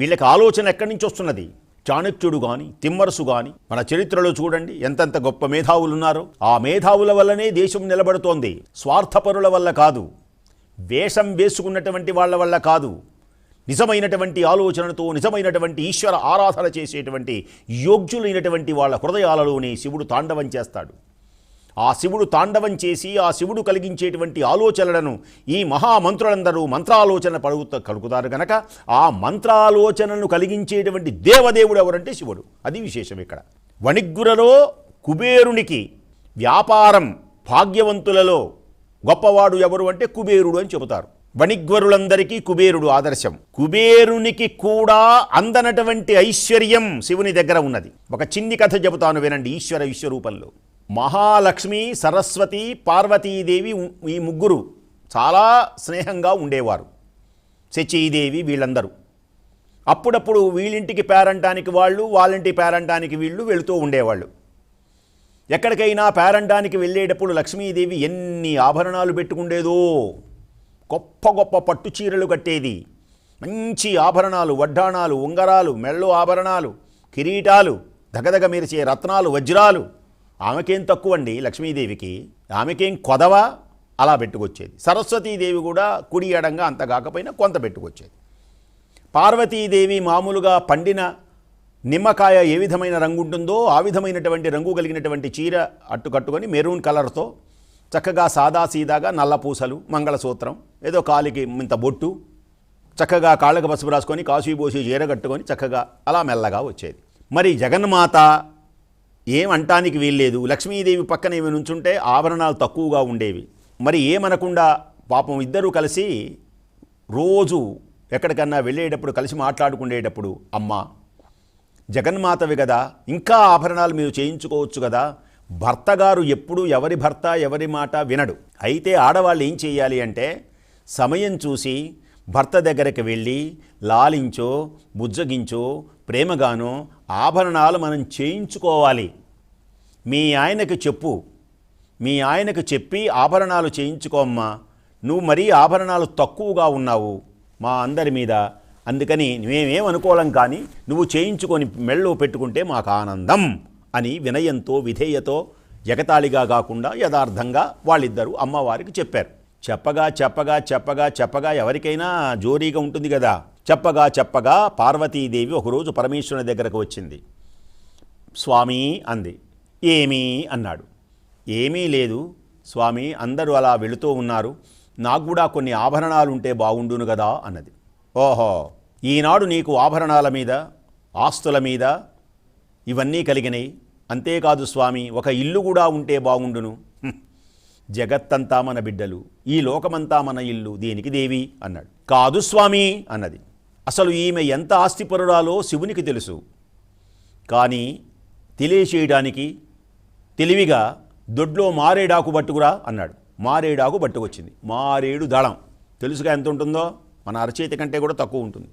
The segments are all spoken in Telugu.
వీళ్ళకి ఆలోచన ఎక్కడి నుంచి వస్తున్నది? చాణక్యుడు గాని తిమ్మరసు గాని మన చరిత్రలో చూడండి ఎంతెంత గొప్ప మేధావులు ఉన్నారో ఆ మేధావుల వల్లనే దేశం నిలబడుతోంది. స్వార్థపరుల వల్ల కాదు. వేషం వేసుకున్నటువంటి వాళ్ళ వల్ల కాదు. నిజమైనటువంటి ఆలోచనతో నిజమైనటువంటి ఈశ్వర ఆరాధన చేసేటువంటి యోగ్యులైనటువంటి వాళ్ళ హృదయాలలోనే శివుడు తాండవం చేస్తాడు. ఆ శివుడు తాండవం చేసి ఆ శివుడు కలిగించేటువంటి ఆలోచనలను ఈ మహామంత్రులందరూ మంత్రాలోచన పడుగుత కలుగుతారు గనక ఆ మంత్రాలోచనను కలిగించేటువంటి దేవదేవుడు ఎవరంటే శివుడు. అది విశేషం ఇక్కడ. వణిగ్గురలో కుబేరునికి వ్యాపారం భాగ్యవంతులలో గొప్పవాడు ఎవరు అంటే కుబేరుడు అని చెబుతారు. వణిగ్వరులందరికీ కుబేరుడు ఆదర్శం. కుబేరునికి కూడా అందనటువంటి ఐశ్వర్యం శివుని దగ్గర ఉన్నది. ఒక చిన్ని కథ చెబుతాను వినండి ఈశ్వర విశ్వరూపంలో. మహాలక్ష్మి సరస్వతి పార్వతీదేవి ఈ ముగ్గురు చాలా స్నేహంగా ఉండేవారు. శచీదేవి వీళ్ళందరూ. అప్పుడప్పుడు వీళ్ళింటికి పేరంటానికి వాళ్ళు వాళ్ళింటి పేరంటానికి వీళ్ళు వెళుతూ ఉండేవాళ్ళు. ఎక్కడికైనా పేరంటానికి వెళ్ళేటప్పుడు లక్ష్మీదేవి ఎన్ని ఆభరణాలు పెట్టుకుండేదో గొప్ప గొప్ప పట్టు చీరలు కట్టేది. మంచి ఆభరణాలు వడ్డాణాలు ఉంగరాలు మెళ్ళు ఆభరణాలు కిరీటాలు దగదగ మెరిచే రత్నాలు వజ్రాలు ఆమెకేం తక్కువండి లక్ష్మీదేవికి ఆమెకేం కొదవా అలా పెట్టుకొచ్చేది. సరస్వతీదేవి కూడా కుడి ఎడంగా అంత కాకపోయినా కొంత పెట్టుకొచ్చేది. పార్వతీదేవి మామూలుగా పండిన నిమ్మకాయ ఏ విధమైన రంగు ఉంటుందో ఆ విధమైనటువంటి రంగు కలిగినటువంటి చీర అట్టు కట్టుకొని మెరూన్ కలర్తో చక్కగా సాదా సీదాగా నల్ల పూసలు మంగళసూత్రం ఏదో కాలికి ఇంత బొట్టు చక్కగా కాళ్ళకు పసుపు రాసుకొని కాశీ పోసి చీర కట్టుకొని చక్కగా అలా మెల్లగా వచ్చేది. మరి జగన్మాత ఏం అంటానికి వీల్లేదు. లక్ష్మీదేవి పక్కన ఏమి నుంచుంటే ఆభరణాలు తక్కువగా ఉండేవి. మరి ఏమనకుండా పాపం ఇద్దరూ కలిసి రోజు ఎక్కడికన్నా వెళ్ళేటప్పుడు కలిసి మాట్లాడుకునేటప్పుడు అమ్మ జగన్మాతవి కదా ఇంకా ఆభరణాలు మీరు చేయించుకోవచ్చు కదా భర్త గారు ఎప్పుడు ఎవరి భర్త ఎవరి మాట వినడు. అయితే ఆడవాళ్ళు ఏం చేయాలి అంటే సమయం చూసి భర్త దగ్గరికి వెళ్ళి లాలించో బుజ్జగించో ప్రేమగానో ఆభరణాలు మనం చేయించుకోవాలి. మీ ఆయనకు చెప్పు. మీ ఆయనకు చెప్పి ఆభరణాలు చేయించుకోమ్మా. నువ్వు మరీ ఆభరణాలు తక్కువగా ఉన్నావు మా అందరి మీద. అందుకని మేమేం కానీ నువ్వు చేయించుకొని మెళ్ళో పెట్టుకుంటే మాకు ఆనందం అని వినయంతో విధేయతో ఎగతాళిగా కాకుండా యథార్థంగా వాళ్ళిద్దరూ అమ్మవారికి చెప్పారు. చెప్పగా చెప్పగా చెప్పగా చెప్పగా ఎవరికైనా జోరీగా ఉంటుంది కదా. చెప్పగా చెప్పగా పార్వతీదేవి ఒకరోజు పరమేశ్వరుని దగ్గరకు వచ్చింది. స్వామి అంది. ఏమీ అన్నాడు. ఏమీ లేదు. స్వామి అందరూ అలా వెళుతూ ఉన్నారు. నాకు కూడా కొన్ని ఆభరణాలు ఉంటే బాగుండును కదా అన్నది. ఓహో! ఈనాడు నీకు ఆభరణాల మీద ఆస్తుల మీద ఇవన్నీ కలిగినాయి. అంతేకాదు స్వామి ఒక ఇల్లు కూడా ఉంటే బాగుండును జగత్తంతా మన బిడ్డలు ఈ లోకమంతా మన ఇల్లు దేనికి దేవి? అన్నాడు. కాదు స్వామి అన్నది. అసలు ఈమె ఎంత ఆస్తిపరురాలో శివునికి తెలుసు. కానీ తెలియచేయడానికి తెలివిగా దొడ్లో మారేడాకు పట్టుకురా అన్నాడు. మారేడాకు పట్టుకొచ్చింది. మారేడు దళం. తెలుసుగా ఎంత ఉంటుందో? మన అరచేతి కంటే కూడా తక్కువ ఉంటుంది.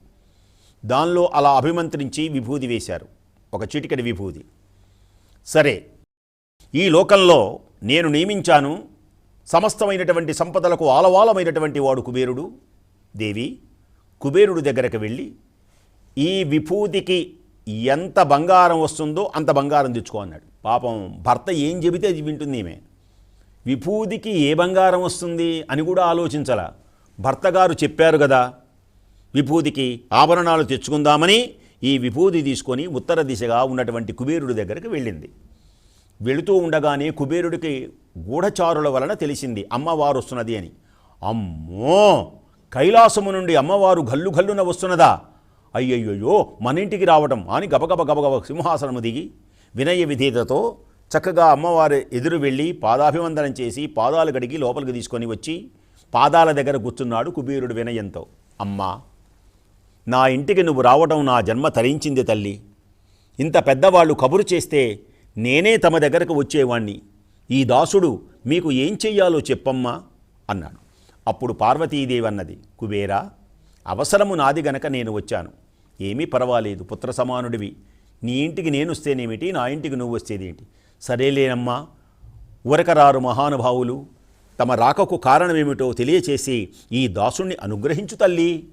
దానిలో అలా అభిమంత్రించి విభూది వేశారు. ఒక చిటికడి విభూది సరే ఈ లోకంలో నేను నియమించాను సమస్తమైనటువంటి సంపదలకు ఆలవాలమైనటువంటి వాడు కుబేరుడు. దేవి కుబేరుడు దగ్గరకు వెళ్ళి ఈ విభూతికి ఎంత బంగారం వస్తుందో అంత బంగారం తెచ్చుకో అన్నాడు. పాపం భర్త ఏం చెబితే అది వింటుంది ఈమె. విభూతికి ఏ బంగారం వస్తుంది అని కూడా ఆలోచించాల. భర్త గారు చెప్పారు కదా విభూతికి ఆభరణాలు తెచ్చుకుందామని ఈ విభూతి తీసుకొని ఉత్తర దిశగా ఉన్నటువంటి కుబేరుడి దగ్గరికి వెళ్ళింది. వెళుతూ ఉండగానే కుబేరుడికి గూఢచారుల వలన తెలిసింది అమ్మవారు వస్తున్నది అని. అమ్మో! కైలాసము నుండి అమ్మవారు గల్లు గల్లున వస్తున్నదా? అయ్యయ్యో మన ఇంటికి రావటం అని గబగబ గబగబ సింహాసనము దిగి వినయ విధేయతతో చక్కగా అమ్మవారి ఎదురు వెళ్ళి పాదాభివందనం చేసి పాదాలు గడిగి లోపలికి తీసుకొని వచ్చి పాదాల దగ్గర కూర్చున్నాడు కుబీరుడు వినయంతో. అమ్మా నా ఇంటికి నువ్వు రావడం నా జన్మ తరించింది తల్లి. ఇంత పెద్దవాళ్ళు కబురు చేస్తే నేనే తమ దగ్గరకు వచ్చేవాణ్ణి. ఈ దాసుడు మీకు ఏం చెయ్యాలో చెప్పమ్మా అన్నాడు. అప్పుడు పార్వతీదేవి అన్నది కుబేరా అవసరము నాది గనక నేను వచ్చాను. ఏమీ పర్వాలేదు పుత్ర సమానుడివి. నీ ఇంటికి నేను వస్తేనేమిటి? నా ఇంటికి నువ్వు వస్తేదేంటి సరేలేనమ్మా. ఉరకరారు మహానుభావులు తమ రాకకు కారణమేమిటో తెలియచేసి ఈ దాసుణ్ణి అనుగ్రహించు తల్లి.